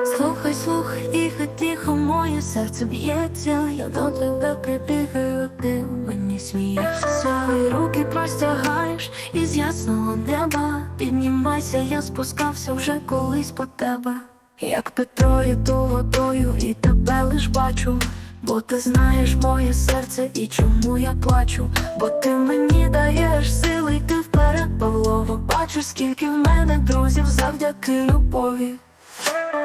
Слухай, слухай, тихо, тихо, моє серце б'ється, я до тебе прибігаю, ти мені смієшся. І руки простягаєш із ясного неба. Піднімайся, я спускався вже колись по тебе. Як Петро йду водою і тебе лиш бачу. Бо ти знаєш моє серце і чому я плачу, бо ти мені даєш сили йти вперед, Павлово Бачу, скільки в мене друзів завдяки любові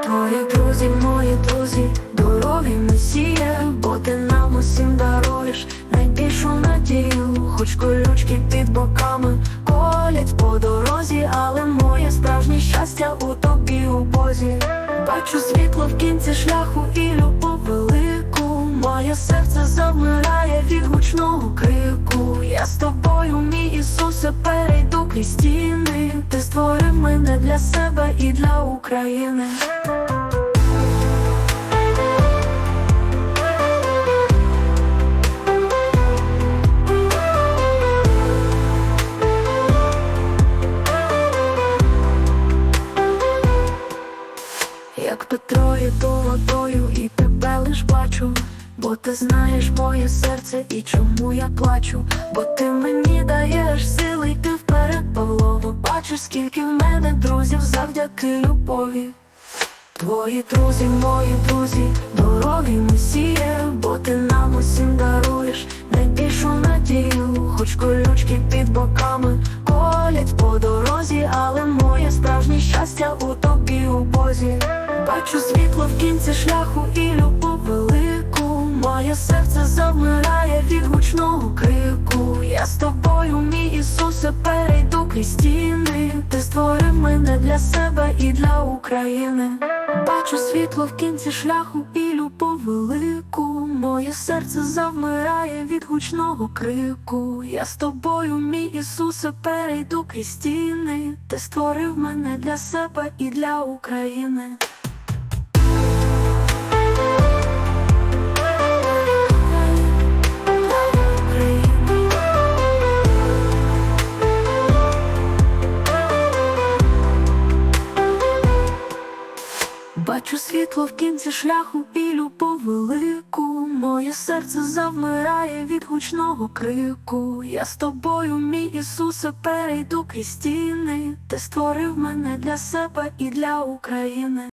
Твої друзі, мої друзі, дорогі месія, бо ти нам усім даруєш найбільшу надію, хоч колючки під боками колять по дорозі, але моє справжнє щастя у тобі у Бозі. Бачу світло в кінці шляху і любов велику. Моє серце завмирає від гучного крику. Я з тобою, мій Ісусе, перейду крізь стіни. Ти створив мене для себе і для України. Як Петро йду водою і тебе лиш бачу, бо ти знаєш моє серце і чому я плачу, бо ти мені даєш сили йти вперед, Павлово Бачиш, скільки в мене друзів завдяки любові. Твої друзі, мої друзі, дорогі месія, бо ти нам усім даруєш найбільшу надію, хоч колючки під боками колять по дорозі, але моє справжнє щастя у тобі у Бозі. Бачу світло в кінці шляху і любов велику. Моє серце завмирає від гучного крику. Я з тобою, мій Ісусе, перейду крізь стіни. Для себе і для України. Бачу світло в кінці шляху і любов велику. Моє серце завмирає від гучного крику. Я з тобою, мій Ісусе, перейду крізь стіни. Ти створив мене для себе і для України. Бачу світло в кінці шляху і любов велику. Моє серце завмирає від гучного крику. Я з тобою, мій Ісусе, перейду крізь стіни. Ти створив мене для себе і для України.